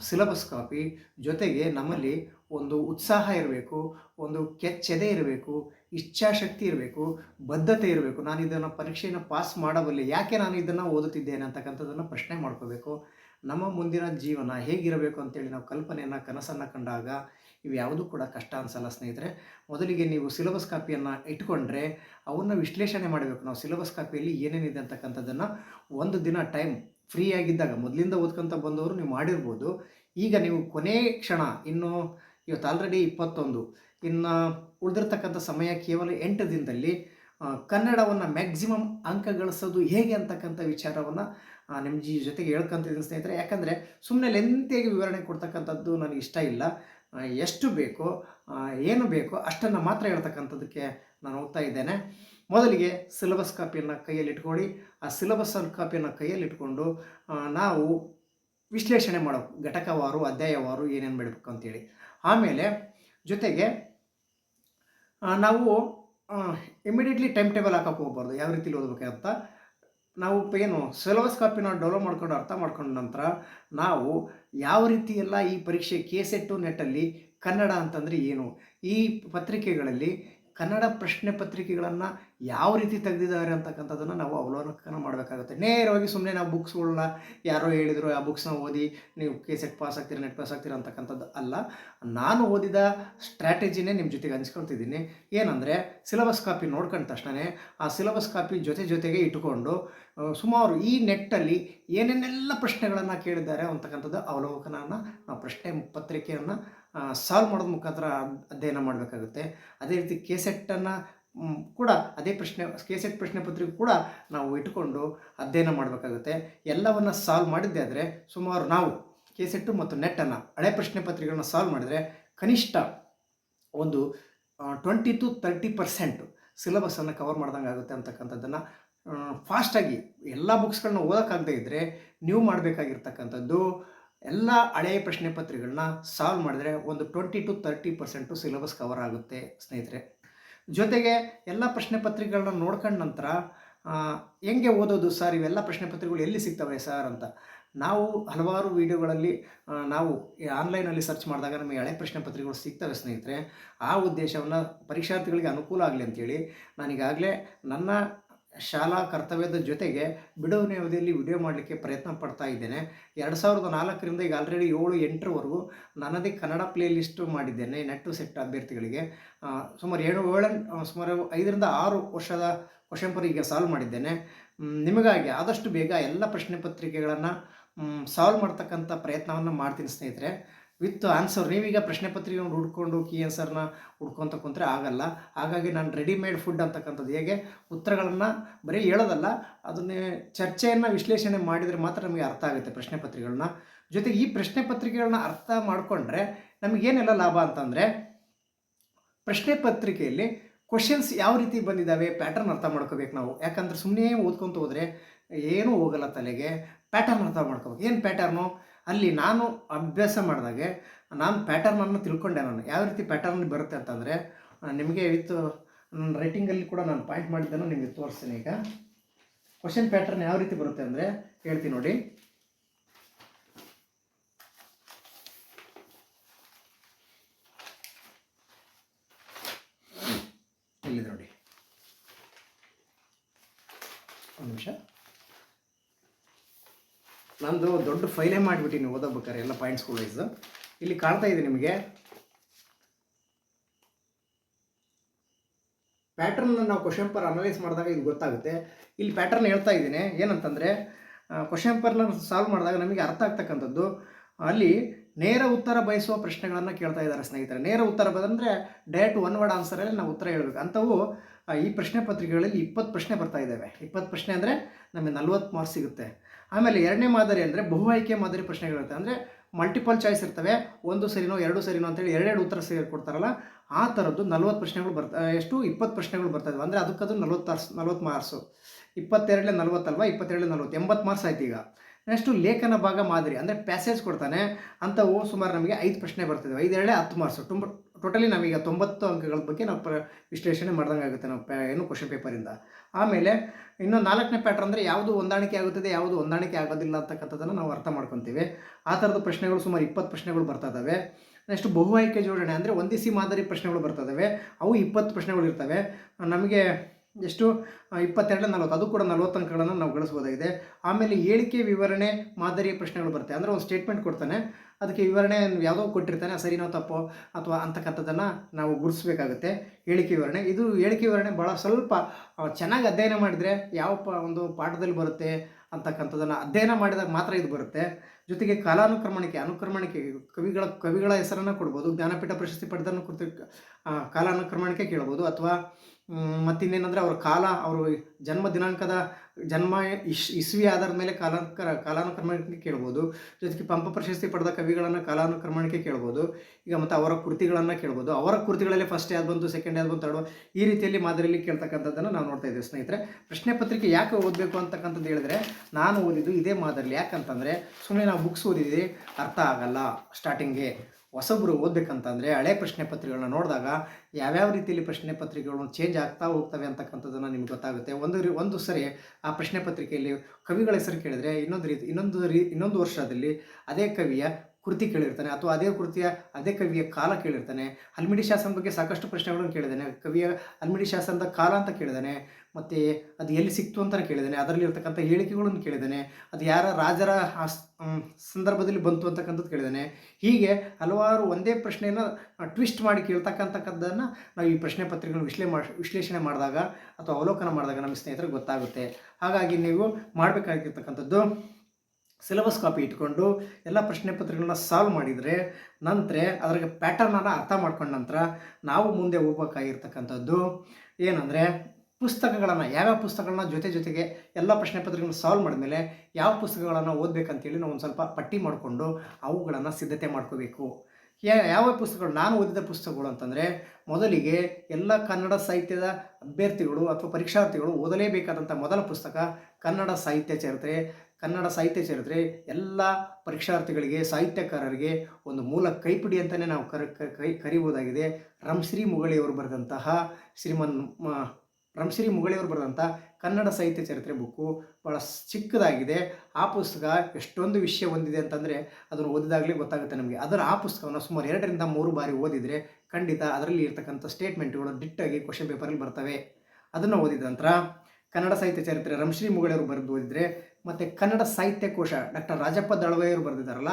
ಸಿಲಬಸ್ ಕಾಪಿ ಜೊತೆಗೆ ನಮ್ಮಲ್ಲಿ ಒಂದು ಉತ್ಸಾಹ ಇರಬೇಕು, ಒಂದು ಕೆಚ್ಚೆದೆ ಇರಬೇಕು, ಇಚ್ಛಾಶಕ್ತಿ ಇರಬೇಕು, ಬದ್ಧತೆ ಇರಬೇಕು. ನಾನು ಇದನ್ನು ಪರೀಕ್ಷೆಯನ್ನು ಪಾಸ್ ಮಾಡಬಲ್ಲೆ, ಯಾಕೆ ನಾನು ಇದನ್ನು ಓದುತ್ತಿದ್ದೇನೆ ಅಂತಕ್ಕಂಥದ್ದನ್ನು ಪ್ರಶ್ನೆ ಮಾಡ್ಕೋಬೇಕು. ನಮ್ಮ ಮುಂದಿನ ಜೀವನ ಹೇಗಿರಬೇಕು ಅಂತೇಳಿ ನಾವು ಕಲ್ಪನೆಯನ್ನು ಕನಸನ್ನು ಕಂಡಾಗ ಇವು ಯಾವುದೂ ಕೂಡ ಕಷ್ಟ ಅನಿಸಲ್ಲ ಸ್ನೇಹಿತರೆ. ಮೊದಲಿಗೆ ನೀವು ಸಿಲಬಸ್ ಕಾಪಿಯನ್ನು ಇಟ್ಕೊಂಡ್ರೆ ಅವನ್ನ ವಿಶ್ಲೇಷಣೆ ಮಾಡಬೇಕು. ನಾವು ಸಿಲಬಸ್ ಕಾಪಿಯಲ್ಲಿ ಏನೇನಿದೆ ಅಂತಕ್ಕಂಥದ್ದನ್ನು ಒಂದು ದಿನ ಟೈಮ್ ಫ್ರೀ ಆಗಿದ್ದಾಗ, ಮೊದಲಿಂದ ಓದ್ಕೊಂತ ಬಂದವರು ನೀವು ಮಾಡಿರ್ಬೋದು. ಈಗ ನೀವು ಕೊನೆ ಕ್ಷಣ, ಇನ್ನು ಇವತ್ತು ಆಲ್ರೆಡಿ ಇಪ್ಪತ್ತೊಂದು, ಇನ್ನು ಉಳಿದಿರ್ತಕ್ಕಂಥ ಸಮಯ ಕೇವಲ ಎಂಟು ದಿನದಲ್ಲಿ ಕನ್ನಡವನ್ನು ಮ್ಯಾಕ್ಸಿಮಮ್ ಅಂಕ ಗಳಿಸೋದು ಹೇಗೆ ಅಂತಕ್ಕಂಥ ವಿಚಾರವನ್ನು ನಿಮ್ಮ ಜಿ ಜೊತೆಗೆ ಹೇಳ್ಕೊಂತಿದ್ದೀನಿ ಸ್ನೇಹಿತರೆ. ಯಾಕಂದರೆ ಸುಮ್ಮನೆ ಲೆಂತಿಯಾಗಿ ವಿವರಣೆ ಕೊಡ್ತಕ್ಕಂಥದ್ದು ನನಗೆ ಇಷ್ಟ ಇಲ್ಲ. ಎಷ್ಟು ಬೇಕೋ ಏನು ಬೇಕೋ ಅಷ್ಟನ್ನು ಮಾತ್ರ ಹೇಳ್ತಕ್ಕಂಥದ್ದಕ್ಕೆ ನಾನು ಹೋಗ್ತಾ ಇದ್ದೇನೆ. ಮೊದಲಿಗೆ ಸಿಲೆಬಸ್ ಕಾಪಿಯನ್ನು ಕೈಯಲ್ಲಿ ಇಟ್ಕೊಳ್ಳಿ. ಆ ಸಿಲೆಬಸ್ ಕಾಪಿಯನ್ನು ಕೈಯಲ್ಲಿ ಇಟ್ಕೊಂಡು ನಾವು ವಿಶ್ಲೇಷಣೆ ಮಾಡೋ ಘಟಕವಾರು, ಅಧ್ಯಾಯವಾರು ಏನೇನು ಮಾಡಬೇಕು ಅಂತೇಳಿ. ಆಮೇಲೆ ಜೊತೆಗೆ ನಾವು ಇಮಿಡಿಯೇಟ್ಲಿ ಟೈಮ್ ಟೇಬಲ್ ಹಾಕಕ್ಕೆ ಹೋಗ್ಬಾರ್ದು. ಯಾವ ರೀತಿಲಿ ಓದಬೇಕಂತ ನಾವು ಏನು ಸಿಲೆಬಸ್ ಕಾಪಿನ ಡೌನ್ಲೋಡ್ ಮಾಡ್ಕೊಂಡು ಅರ್ಥ ಮಾಡ್ಕೊಂಡ ನಂತರ ನಾವು ಯಾವ ರೀತಿ ಎಲ್ಲ ಈ ಪರೀಕ್ಷೆ ಕೆ ಸೆಟ್ಟು ನೆಟ್ಟಲ್ಲಿ ಕನ್ನಡ ಅಂತಂದರೆ ಏನು? ಈ ಪತ್ರಿಕೆಗಳಲ್ಲಿ ಕನ್ನಡ ಪ್ರಶ್ನೆ ಪತ್ರಿಕೆಗಳನ್ನು ಯಾವ ರೀತಿ ತೆಗೆದಿದ್ದಾರೆ ಅಂತಕ್ಕಂಥದ್ದನ್ನು ನಾವು ಅವಲೋಕನ ಮಾಡಬೇಕಾಗುತ್ತೆ. ನೇರವಾಗಿ ಸುಮ್ಮನೆ ನಾವು ಬುಕ್ಸ್ಗಳನ್ನ ಯಾರೋ ಹೇಳಿದರು, ಆ ಬುಕ್ಸ್ನ ಓದಿ ನೀವು ಕೆ ಸೆಟ್ ಪಾಸ್ ಆಗ್ತೀರಾ ನೆಟ್ ಪಾಸ್ ಆಗ್ತೀರಾ ಅಂತಕ್ಕಂಥದ್ದು ಅಲ್ಲ. ನಾನು ಓದಿದ ಸ್ಟ್ರಾಟಜಿನೇ ನಿಮ್ಮ ಜೊತೆಗೆ ಹಂಚ್ಕೊಳ್ತಿದ್ದೀನಿ. ಏನಂದರೆ ಸಿಲೆಬಸ್ ಕಾಪಿ ನೋಡ್ಕೊಂಡ ತಕ್ಷಣವೇ ಆ ಸಿಲೆಬಸ್ ಕಾಪಿ ಜೊತೆ ಜೊತೆಗೆ ಇಟ್ಟುಕೊಂಡು ಸುಮಾರು ಈ ನೆಟ್ಟಲ್ಲಿ ಏನೇನೆಲ್ಲ ಪ್ರಶ್ನೆಗಳನ್ನು ಕೇಳಿದ್ದಾರೆ ಅಂತಕ್ಕಂಥದ್ದು ಅವಲೋಕನವನ್ನು ನಾವು ಪ್ರಶ್ನೆ ಪತ್ರಿಕೆಯನ್ನು ಸಾಲ್ವ್ ಮಾಡೋದ್ರ ಮುಖಾಂತರ ಅಧ್ಯಯನ ಮಾಡಬೇಕಾಗುತ್ತೆ. ಅದೇ ರೀತಿ ಕೆಸೆಟ್ಟನ್ನು ಕೂಡ ಅದೇ ಪ್ರಶ್ನೆ ಕೆ ಸೆಟ್ ಪ್ರಶ್ನೆ ಪತ್ರಿಕೆ ಕೂಡ ನಾವು ಇಟ್ಕೊಂಡು ಅಧ್ಯಯನ ಮಾಡಬೇಕಾಗುತ್ತೆ. ಎಲ್ಲವನ್ನು ಸಾಲ್ವ್ ಮಾಡಿದ್ದೆ ಆದರೆ ಸುಮಾರು ನಾವು ಕೆ ಸೆಟ್ಟು ಮತ್ತು ನೆಟ್ಟನ್ನು ಹಳೆ ಪ್ರಶ್ನೆ ಪತ್ರಿಕೆಗಳನ್ನ ಸಾಲ್ವ್ ಮಾಡಿದರೆ ಕನಿಷ್ಠ ಒಂದು ಟ್ವೆಂಟಿ ಟು ತರ್ಟಿ ಪರ್ಸೆಂಟ್ ಸಿಲೆಬಸನ್ನು ಕವರ್ ಮಾಡ್ದಂಗೆ ಆಗುತ್ತೆ ಅಂತಕ್ಕಂಥದ್ದನ್ನು ಫಾಸ್ಟಾಗಿ ಎಲ್ಲ ಬುಕ್ಸ್ಗಳನ್ನ ಓದೋಕ್ಕಾಗದೇ ಇದ್ದರೆ ನೀವು ಮಾಡಬೇಕಾಗಿರ್ತಕ್ಕಂಥದ್ದು ಎಲ್ಲ ಹಳೆಯ ಪ್ರಶ್ನೆ ಪತ್ರಿಕೆಗಳನ್ನ ಸಾಲ್ವ್ ಮಾಡಿದ್ರೆ ಒಂದು twenty two thirty percent syllabus cover ಆಗುತ್ತೆ, ಸ್ನೇಹಿತರೆ. ಜೊತೆಗೆ ಎಲ್ಲ ಪ್ರಶ್ನೆ ಪತ್ರಿಕೆಗಳನ್ನ ನೋಡ್ಕೊಂಡ ನಂತರ ಹೆಂಗೆ ಓದೋದು ಸರ್? ಇವೆಲ್ಲ ಪ್ರಶ್ನೆ ಪತ್ರಿಕೆಗಳು ಎಲ್ಲಿ ಸಿಗ್ತವೆ ಸರ್ ಅಂತ. ನಾವು ಹಲವಾರು ವಿಡಿಯೋಗಳಲ್ಲಿ ನಾವು ಆನ್ಲೈನಲ್ಲಿ ಸರ್ಚ್ ಮಾಡಿದಾಗ ನಮಗೆ ಹಳೆ ಪ್ರಶ್ನೆ ಪತ್ರಿಕೆಗಳು ಸಿಗ್ತವೆ, ಸ್ನೇಹಿತರೆ. ಆ ಉದ್ದೇಶವನ್ನು ಪರೀಕ್ಷಾರ್ಥಿಗಳಿಗೆ ಅನುಕೂಲ ಆಗಲಿ ಅಂತೇಳಿ ನಾನೀಗಾಗಲೇ ನನ್ನ ಶಾಲಾ ಕರ್ತವ್ಯದ ಜೊತೆಗೆ ಬಿಡುವಿನ ಅವಧಿಯಲ್ಲಿ ವಿಡಿಯೋ ಮಾಡಲಿಕ್ಕೆ ಪ್ರಯತ್ನ ಪಡ್ತಾ ಇದ್ದೇನೆ. ಎರಡು ಸಾವಿರದ ನಾಲ್ಕರಿಂದ ಈಗ ಆಲ್ರೆಡಿ ಏಳು, ಎಂಟರವರೆಗೂ ನನ್ನದೇ ಕನ್ನಡ ಪ್ಲೇ ಲಿಸ್ಟು ಮಾಡಿದ್ದೇನೆ ನೆಟ್ಟು ಸೆಟ್ ಅಭ್ಯರ್ಥಿಗಳಿಗೆ. ಸುಮಾರು ಏಳು ಏಳು ಸುಮಾರು ಐದರಿಂದ ಆರು ವರ್ಷದ ಕ್ವಶನ್ ಪರ್ ಈಗ ಸಾಲ್ವ್ ಮಾಡಿದ್ದೇನೆ. ನಿಮಗಾಗಿ ಆದಷ್ಟು ಬೇಗ ಎಲ್ಲ ಪ್ರಶ್ನೆ ಪತ್ರಿಕೆಗಳನ್ನು ಸಾಲ್ವ್ ಮಾಡ್ತಕ್ಕಂಥ ಪ್ರಯತ್ನವನ್ನು ಮಾಡ್ತೀನಿ ಸ್ನೇಹಿತರೆ. With answer. ನೀವೀಗ ಪ್ರಶ್ನೆ ಪತ್ರಿಕೆಯನ್ನು ಹುಡ್ಕೊಂಡು ಕೀ ಆನ್ಸರ್ನ ಹುಡ್ಕೊಂತ ಕುಂತ್ರೆ ಆಗಲ್ಲ. ಹಾಗಾಗಿ ನಾನು ರೆಡಿಮೇಡ್ ಫುಡ್ ಅಂತಕ್ಕಂಥದ್ದು. ಹೇಗೆ? ಉತ್ತರಗಳನ್ನು ಬರೀ ಹೇಳೋದಲ್ಲ, ಅದನ್ನೇ ಚರ್ಚೆಯನ್ನು ವಿಶ್ಲೇಷಣೆ ಮಾಡಿದರೆ ಮಾತ್ರ ನಮಗೆ ಅರ್ಥ ಆಗುತ್ತೆ ಪ್ರಶ್ನೆ ಪತ್ರಿಕೆಗಳನ್ನ ಜೊತೆಗೆ ಈ ಪ್ರಶ್ನೆ ಪತ್ರಿಕೆಗಳನ್ನ ಅರ್ಥ ಮಾಡಿಕೊಂಡ್ರೆ ನಮಗೇನೆಲ್ಲ ಲಾಭ ಅಂತಂದರೆ, ಪ್ರಶ್ನೆ ಪತ್ರಿಕೆಯಲ್ಲಿ ಕ್ವಶನ್ಸ್ ಯಾವ ರೀತಿ ಬಂದಿದ್ದಾವೆ ಪ್ಯಾಟರ್ನ್ ಅರ್ಥ ಮಾಡ್ಕೋಬೇಕು ನಾವು. ಯಾಕಂದ್ರೆ ಸುಮ್ಮನೆ ಓದ್ಕೊತ ಹೋದರೆ ಏನೂ ಹೋಗಲ್ಲ ತಲೆಗೆ ಪ್ಯಾಟರ್ನ್ ಅರ್ಥ ಮಾಡ್ಕೋಬೇಕು. ಏನು ಪ್ಯಾಟರ್ನು ಅಲ್ಲಿ ನಾನು ಅಭ್ಯಾಸ ಮಾಡಿದಾಗ ನಾನು ಪ್ಯಾಟರ್ನನ್ನು ತಿಳ್ಕೊಂಡೆ ನಾನು. ಯಾವ ರೀತಿ ಪ್ಯಾಟರ್ನ್ ಬರುತ್ತೆ ಅಂತಂದರೆ ನಿಮಗೆ ವಿತ್ ನನ್ನ ರೈಟಿಂಗಲ್ಲಿ ಕೂಡ ನಾನು ಪಾಯಿಂಟ್ ಮಾಡಿದ್ದನ್ನು ನಿಮಗೆ ತೋರಿಸ್ತೀನಿ ಈಗ. ಕ್ವಶನ್ ಪ್ಯಾಟರ್ನ್ ಯಾವ ರೀತಿ ಬರುತ್ತೆ ಅಂದರೆ, ಹೇಳ್ತೀನಿ ನೋಡಿ. ಇಲ್ಲಿದೆ ನೋಡಿ. ಒಂದು ನಿಮಿಷ. ನಂದು ದೊಡ್ಡ ಫೈಲೇ ಮಾಡಿಬಿಟ್ಟಿನಿ ಓದಬೇಕಾರೆ ಎಲ್ಲ ಪಾಯಿಂಟ್ಸ್ಗಳು ವೈಸ್ ಇಲ್ಲಿ ಕಾಣ್ತಾ ಇದೆ ನಿಮಗೆ ಪ್ಯಾಟರ್ನ್ ನಾವು ಕ್ವಶನ್ ಪೇಪರ್ ಅನಲೈಸ್ ಮಾಡಿದಾಗ ಇದು ಗೊತ್ತಾಗುತ್ತೆ. ಇಲ್ಲಿ ಪ್ಯಾಟರ್ನ್ ಹೇಳ್ತಾ ಇದ್ದೀನಿ. ಏನಂತಂದರೆ ಕ್ವಶನ್ ಪರ್ನ ಸಾಲ್ವ್ ಮಾಡಿದಾಗ ನಮಗೆ ಅರ್ಥ ಆಗ್ತಕ್ಕಂಥದ್ದು, ಅಲ್ಲಿ ನೇರ ಉತ್ತರ ಬಯಸುವ ಪ್ರಶ್ನೆಗಳನ್ನು ಕೇಳ್ತಾ ಇದ್ದಾರೆ ಸ್ನೇಹಿತರೆ. ನೇರ ಉತ್ತರ ಬಂದರೆ ಡೈರೆಕ್ಟ್ ಒನ್ ವರ್ಡ್ ಆನ್ಸರಲ್ಲಿ ನಾವು ಉತ್ತರ ಹೇಳಬೇಕು. ಅಂಥವು ಈ ಪ್ರಶ್ನೆ ಪತ್ರಿಕೆಗಳಲ್ಲಿ ಇಪ್ಪತ್ತು ಪ್ರಶ್ನೆ ಬರ್ತಾ ಇದ್ದಾವೆ ಇಪ್ಪತ್ತು ಪ್ರಶ್ನೆ ಅಂದರೆ ನಮಗೆ ನಲ್ವತ್ತು ಮಾರ್ಕ್ಸ್ ಸಿಗುತ್ತೆ. ಆಮೇಲೆ ಎರಡನೇ ಮಾದರಿ ಅಂದರೆ ಬಹು ಆಯ್ಕೆ ಮಾದರಿ ಪ್ರಶ್ನೆಗಳಿರುತ್ತೆ. ಅಂದರೆ ಮಲ್ಟಿಪಲ್ ಚಾಯ್ಸ್ ಇರ್ತವೆ. ಒಂದು ಸರಿನೋ, ಎರಡು ಸರಿನೋ ಅಂತೇಳಿ ಎರಡೆರಡು ಉತ್ತರ ಸೇರಿ ಕೊಡ್ತಾರಲ್ಲ, ಆ ಥರದ್ದು ನಲ್ವತ್ತು ಪ್ರಶ್ನೆಗಳು ಬರ್ತಾ ಎಷ್ಟು? ಇಪ್ಪತ್ತು ಪ್ರಶ್ನೆಗಳು ಬರ್ತಾ ಇದಾವೆ. ಅಂದರೆ ಅದಕ್ಕದು ನಲ್ವತ್ತು ಮಾರ್ಕ್ಸ್ ನಲ್ವತ್ತು ಮಾರ್ಸು ಇಪ್ಪತ್ತೆರಡಲೆ ನಲ್ವತ್ತಲ್ವ ಇಪ್ಪತ್ತೆರಡಲೆ ನಲ್ವತ್ತು. ಎಂಬತ್ತು ಮಾರ್ಕ್ಸ್ ಆಯ್ತು ಈಗ. ನೆಕ್ಸ್ಟು ಲೇಖನ ಭಾಗ ಮಾದರಿ ಅಂದರೆ ಪ್ಯಾಸೇಜ್ ಕೊಡ್ತಾನೆ. ಅಂಥವು ಸುಮಾರು ನಮಗೆ ಐದು ಪ್ರಶ್ನೆ ಬರ್ತಿದ್ದಾವೆ ಐದು ಎರಡೇ ಹತ್ತು ಮಾರ್ಕ್ಸು ತುಂಬ ಟೋಟಲಿ ನಾವೀಗ ತೊಂಬತ್ತು ಅಂಕಗಳ ಬಗ್ಗೆ ನಾವು ಪ್ರ ವಿಶ್ಲೇಷಣೆ ಮಾಡ್ದಂಗೆ ಆಗುತ್ತೆ ನಾವು ಪ್ಯಾ ಏನು ಕ್ವಶನ್ ಪೇಪರಿಂದ ಆಮೇಲೆ ಇನ್ನು ನಾಲ್ಕನೇ ಪ್ಯಾಟ್ರ್ ಅಂದರೆ ಯಾವುದು ಹೊಂದಾಣಿಕೆ ಆಗುತ್ತದೆ, ಯಾವುದು ಹೊಂದಾಣಿಕೆ ಆಗೋದಿಲ್ಲ ಅಂತಕ್ಕಂಥದ್ದನ್ನು ನಾವು ಅರ್ಥ ಮಾಡ್ಕೊತೀವಿ. ಆ ಥರದ ಪ್ರಶ್ನೆಗಳು ಸುಮಾರು ಇಪ್ಪತ್ತು ಪ್ರಶ್ನೆಗಳು ಬರ್ತಾ ನೆಕ್ಸ್ಟ್ ಬಹು ಆಯ್ಕೆ ಜೋಡಣೆ ಅಂದರೆ ಒಂದಿಸಿ ಮಾದರಿ ಪ್ರಶ್ನೆಗಳು ಬರ್ತದವೆ ಅವು ಇಪ್ಪತ್ತು ಪ್ರಶ್ನೆಗಳು ಇರ್ತವೆ. ನಮಗೆ ಎಷ್ಟು? ಇಪ್ಪತ್ತೆರಡು ನಲ್ವತ್ತು. ಅದು ಕೂಡ ನಲ್ವತ್ತು ಅಂಕಗಳನ್ನು ನಾವು ಗಳಿಸ್ಬೋದಾಗಿದೆ. ಆಮೇಲೆ ಹೇಳಿಕೆ ವಿವರಣೆ ಮಾದರಿಯ ಪ್ರಶ್ನೆಗಳು ಬರುತ್ತೆ. ಅಂದರೆ ಒಂದು ಸ್ಟೇಟ್ಮೆಂಟ್ ಕೊಡ್ತಾನೆ. ಅದಕ್ಕೆ ವಿವರಣೆ ಯಾವುದೋ ಕೊಟ್ಟಿರ್ತಾನೆ. ಸರಿನೋ ತಪ್ಪೋ ಅಥವಾ ಅಂತಕ್ಕಂಥದ್ದನ್ನು ನಾವು ಗುರುಸಬೇಕಾಗುತ್ತೆ ಹೇಳಿಕೆ ವಿವರಣೆ. ಇದು ಹೇಳಿಕೆ ವಿವರಣೆ ಭಾಳ ಸ್ವಲ್ಪ ಚೆನ್ನಾಗಿ ಅಧ್ಯಯನ ಮಾಡಿದರೆ ಯಾವ ಪ, ಒಂದು ಪಾಠದಲ್ಲಿ ಬರುತ್ತೆ ಅಂತಕ್ಕಂಥದ್ದನ್ನು ಅಧ್ಯಯನ ಮಾಡಿದಾಗ ಮಾತ್ರ ಇದು ಬರುತ್ತೆ. ಜೊತೆಗೆ ಕಾಲಾನುಕ್ರಮಣಿಕೆ, ಅನುಕ್ರಮಣಿಕೆ, ಕವಿಗಳ ಕವಿಗಳ ಹೆಸರನ್ನು ಕೊಡ್ಬೋದು. ಜ್ಞಾನಪೀಠ ಪ್ರಶಸ್ತಿ ಪಡೆದನ್ನು ಕುರಿತು ಕಾಲಾನುಕ್ರಮಣಿಕೆ ಕೇಳ್ಬೋದು. ಅಥವಾ ಮತ್ತಿನ್ನೇನಂದರೆ ಅವ್ರ ಕಾಲ, ಅವರು ಜನ್ಮ ದಿನಾಂಕದ ಜನ್ಮ ಇಶ್, ಇಸ್ವಿ ಆಧಾರದ ಮೇಲೆ ಕಾಲಾನುಕ್ರ ಕಾಲಾನುಕ್ರಮಣಿಕೆ ಕೇಳ್ಬೋದು. ಜೊತೆಗೆ ಪಂಪ ಪ್ರಶಸ್ತಿ ಪಡೆದ ಕವಿಗಳನ್ನು ಕಾಲಾನುಕ್ರಮಣಿಕೆ ಕೇಳ್ಬೋದು. ಈಗ ಮತ್ತು ಅವರ ಕೃತಿಗಳನ್ನು ಕೇಳ್ಬೋದು. ಅವರ ಕೃತಿಗಳಲ್ಲಿ ಫಸ್ಟ್ ಯಾವ್ದು ಬಂತು ಸೆಕೆಂಡ್ ಯಾವ್ದು ಬಂತು ಈ ರೀತಿಯಲ್ಲಿ ಮಾದರಿಯಲ್ಲಿ ಕೇಳ್ತಕ್ಕಂಥದ್ದನ್ನು ನಾವು ನೋಡ್ತಾ ಇದ್ದೀವಿ ಸ್ನೇಹಿತರೆ. ಪ್ರಶ್ನೆ ಪತ್ರಿಕೆ ಯಾಕೆ ಓದಬೇಕು ಅಂತಕ್ಕಂಥದ್ದು ಹೇಳಿದ್ರೆ, ನಾನು ಓದಿದ್ದು ಇದೇ ಮಾದರಿಯಲ್ಲಿ ಯಾಕಂತಂದರೆ ಸುಮ್ಮನೆ ನಾವು ಬುಕ್ಸ್ ಓದಿದ್ದೀವಿ, ಅರ್ಥ ಆಗಲ್ಲ ಸ್ಟಾರ್ಟಿಂಗ್ಗೆ ಹೊಸಬ್ರು ಓದಬೇಕಂತಂದರೆ ಹಳೆ ಪ್ರಶ್ನೆ ಪತ್ರಿಕೆಗಳನ್ನ ನೋಡಿದಾಗ ಯಾವ್ಯಾವ ರೀತಿಯಲ್ಲಿ ಪ್ರಶ್ನೆ ಪತ್ರಿಕೆಗಳು ಚೇಂಜ್ ಆಗ್ತಾ ಹೋಗ್ತವೆ ಅಂತಕ್ಕಂಥದ್ದನ್ನು ನಿಮ್ಗೆ ಗೊತ್ತಾಗುತ್ತೆ. ಒಂದು ರೀ, ಒಂದು ಸರಿ ಆ ಪ್ರಶ್ನೆ ಪತ್ರಿಕೆಯಲ್ಲಿ ಕವಿಗಳ ಹೆಸರು ಕೇಳಿದರೆ ಇನ್ನೊಂದು ರೀತಿ, ಇನ್ನೊಂದು ರೀ, ಇನ್ನೊಂದು ವರ್ಷದಲ್ಲಿ ಅದೇ ಕವಿಯ ಕೃತಿ ಕೇಳಿರ್ತಾನೆ ಅಥವಾ ಅದೇ ಕೃತಿಯ, ಅದೇ ಕವಿಯ ಕಾಲ ಕೇಳಿರ್ತಾನೆ. ಹಲ್ಮಿಡಿ ಶಾಸನ ಬಗ್ಗೆ ಸಾಕಷ್ಟು ಪ್ರಶ್ನೆಗಳನ್ನು ಕೇಳಿದ್ದಾನೆ. ಕವಿಯ ಹಲ್ಮಿಡಿ ಶಾಸನದ ಕಾಲ ಅಂತ ಕೇಳಿದ್ದಾನೆ. ಮತ್ತು ಅದು ಎಲ್ಲಿ ಸಿಕ್ತು ಅಂತ ಕೇಳಿದ್ದಾನೆ. ಅದರಲ್ಲಿ ಇರ್ತಕ್ಕಂಥ ಹೇಳಿಕೆಗಳನ್ನು ಕೇಳಿದ್ದಾನೆ. ಅದು ಯಾರ ರಾಜರ ಸಂದರ್ಭದಲ್ಲಿ ಬಂತು ಅಂತಕ್ಕಂಥದ್ದು ಕೇಳಿದ್ದಾನೆ. ಹೀಗೆ ಹಲವಾರು ಒಂದೇ ಪ್ರಶ್ನೆಯನ್ನು ಟ್ವಿಸ್ಟ್ ಮಾಡಿ ಕೇಳ್ತಕ್ಕಂಥದ್ದನ್ನು ನಾವು ಈ ಪ್ರಶ್ನೆ ಪತ್ರಿಕೆಗಳನ್ನು ವಿಶ್ಲೇ ವಿಶ್ಲೇಷಣೆ ಮಾಡಿದಾಗ ಅಥವಾ ಅವಲೋಕನ ಮಾಡಿದಾಗ ನಮ್ಮ ಸ್ನೇಹಿತರಿಗೆ ಗೊತ್ತಾಗುತ್ತೆ. ಹಾಗಾಗಿ ನೀವು ಮಾಡಬೇಕಾಗಿರ್ತಕ್ಕಂಥದ್ದು ಸಿಲೆಬಸ್ ಕಾಪಿ ಇಟ್ಕೊಂಡು ಎಲ್ಲ ಪ್ರಶ್ನೆ ಪತ್ರಿಕೆಗಳನ್ನ ಸಾಲ್ವ್ ಮಾಡಿದರೆ ನಂತರ ಅದ್ರಾಗ ಪ್ಯಾಟರ್ನನ್ನು ಅರ್ಥ ಮಾಡ್ಕೊಂಡ ನಂತರ ನಾವು ಮುಂದೆ ಹೋಗ್ಬೇಕಾಗಿರ್ತಕ್ಕಂಥದ್ದು. ಏನಂದರೆ ಪುಸ್ತಕಗಳನ್ನು, ಯಾವ್ಯಾವ ಪುಸ್ತಕಗಳನ್ನ ಜೊತೆ ಜೊತೆಗೆ ಎಲ್ಲ ಪ್ರಶ್ನೆ ಪತ್ರಿಕೆಗಳನ್ನ ಸಾಲ್ವ್ ಮಾಡಿದ್ಮೇಲೆ ಯಾವ ಪುಸ್ತಕಗಳನ್ನು ಓದಬೇಕಂತೇಳಿ ನಾವು ಒಂದು ಸ್ವಲ್ಪ ಪಟ್ಟಿ ಮಾಡಿಕೊಂಡು ಅವುಗಳನ್ನು ಸಿದ್ಧತೆ ಮಾಡ್ಕೋಬೇಕು. ಯಾವ ಪುಸ್ತಕಗಳು, ನಾನು ಓದಿದ ಪುಸ್ತಕಗಳು ಅಂತಂದರೆ ಮೊದಲಿಗೆ ಎಲ್ಲ ಕನ್ನಡ ಸಾಹಿತ್ಯದ ಅಭ್ಯರ್ಥಿಗಳು ಅಥವಾ ಪರೀಕ್ಷಾರ್ಥಿಗಳು ಓದಲೇಬೇಕಾದಂಥ ಮೊದಲ ಪುಸ್ತಕ ಕನ್ನಡ ಸಾಹಿತ್ಯ ಚರಿತ್ರೆ. ಕನ್ನಡ ಸಾಹಿತ್ಯ ಚರಿತ್ರೆ ಎಲ್ಲ ಪರೀಕ್ಷಾರ್ಥಿಗಳಿಗೆ, ಸಾಹಿತ್ಯಕಾರರಿಗೆ ಒಂದು ಮೂಲ ಕೈಪಿಡಿ ಅಂತಲೇ ನಾವು ಕರ ಕ- ಕರಿಬೋದಾಗಿದೆ ರಂಶ್ರೀ ಮುಗಳಿಯವರು ಬರೆದಂತಹ ಶ್ರೀಮನ್ ರಂಶ್ರೀ ಮುಗಳಿಯವರು ಬರೆದಂಥ ಕನ್ನಡ ಸಾಹಿತ್ಯ ಚರಿತ್ರೆ ಬುಕ್ಕು ಭಾಳ ಚಿಕ್ಕದಾಗಿದೆ. ಆ ಪುಸ್ತಕ ಎಷ್ಟೊಂದು ವಿಷಯ ಹೊಂದಿದೆ ಅಂತಂದರೆ ಅದನ್ನು ಓದಿದಾಗಲೇ ಗೊತ್ತಾಗುತ್ತೆ ನಮಗೆ. ಅದರ ಆ ಪುಸ್ತಕವನ್ನು ಸುಮಾರು ಎರಡರಿಂದ ಮೂರು ಬಾರಿ ಓದಿದರೆ ಖಂಡಿತ ಅದರಲ್ಲಿ ಇರ್ತಕ್ಕಂಥ ಸ್ಟೇಟ್ಮೆಂಟ್ಗಳು ದಿಟ್ಟಾಗಿ ಕ್ವಶನ್ ಪೇಪರಲ್ಲಿ ಬರ್ತವೆ. ಅದನ್ನು ಓದಿದ ನಂತರ ಕನ್ನಡ ಸಾಹಿತ್ಯ ಚರಿತ್ರೆ ರಂಶ್ರೀ ಮುಗಳಿಯವರು ಬರೆದು ಓದಿದರೆ, ಮತ್ತು ಕನ್ನಡ ಸಾಹಿತ್ಯ ಕೋಶ ಡಾಕ್ಟರ್ ರಾಜಪ್ಪ ದಳವಯ್ಯವರು ಬರೆದಿದ್ದಾರಲ್ಲ,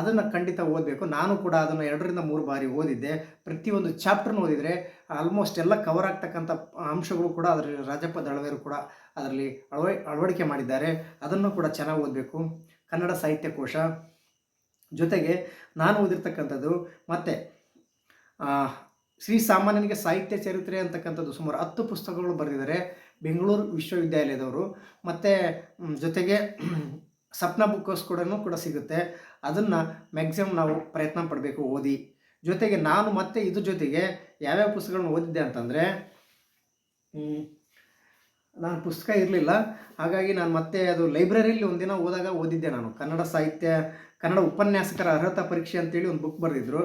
ಅದನ್ನು ಖಂಡಿತ ಓದಬೇಕು. ನಾನು ಕೂಡ ಅದನ್ನು ಎರಡರಿಂದ ಮೂರು ಬಾರಿ ಓದಿದ್ದೆ. ಪ್ರತಿಯೊಂದು ಚಾಪ್ಟರ್ನ ಓದಿದರೆ ಆಲ್ಮೋಸ್ಟ್ ಎಲ್ಲ ಕವರ್ ಆಗ್ತಕ್ಕಂಥ ಅಂಶಗಳು ಕೂಡ ಅದರಲ್ಲಿ ರಾಜಪ್ಪ ದಳವೆಯರು ಕೂಡ ಅದರಲ್ಲಿ ಅಳವ, ಅಳವಡಿಕೆ ಮಾಡಿದ್ದಾರೆ. ಅದನ್ನು ಕೂಡ ಚೆನ್ನಾಗಿ ಓದಬೇಕು. ಕನ್ನಡ ಸಾಹಿತ್ಯ ಕೋಶ ಜೊತೆಗೆ ನಾನು ಓದಿರ್ತಕ್ಕಂಥದ್ದು ಮತ್ತು ಶ್ರೀ ಸಾಮಾನ್ಯನಿಗೆ ಸಾಹಿತ್ಯ ಚರಿತ್ರೆ ಅಂತಕ್ಕಂಥದ್ದು ಸುಮಾರು ಹತ್ತು ಪುಸ್ತಕಗಳು ಬರೆದಿದ್ದಾರೆ. ಬೆಂಗಳೂರು ವಿಶ್ವವಿದ್ಯಾಲಯದವರು ಮತ್ತು ಜೊತೆಗೆ ಸಪ್ನ ಬುಕ್ ಹೌಸ್ ಕೂಡ ಕೂಡ ಸಿಗುತ್ತೆ. ಅದನ್ನು ಮ್ಯಾಕ್ಸಿಮಮ್ ನಾವು ಪ್ರಯತ್ನ ಪಡಬೇಕು ಓದಿ. ಜೊತೆಗೆ ನಾನು ಮತ್ತೆ ಇದ್ರ ಜೊತೆಗೆ ಯಾವ್ಯಾವ ಪುಸ್ತಕಗಳನ್ನ ಓದಿದ್ದೆ ಅಂತಂದರೆ ನಾನು ಪುಸ್ತಕ ಇರಲಿಲ್ಲ. ಹಾಗಾಗಿ ನಾನು ಮತ್ತೆ ಅದು ಲೈಬ್ರರಿಲಿ ಒಂದಿನ ಓದಾಗ ಓದಿದ್ದೆ ನಾನು. ಕನ್ನಡ ಸಾಹಿತ್ಯ ಕನ್ನಡ ಉಪನ್ಯಾಸಕರ ಅರ್ಹತಾ ಪರೀಕ್ಷೆ ಅಂತೇಳಿ ಒಂದು ಬುಕ್ ಬರೆದಿದ್ರು.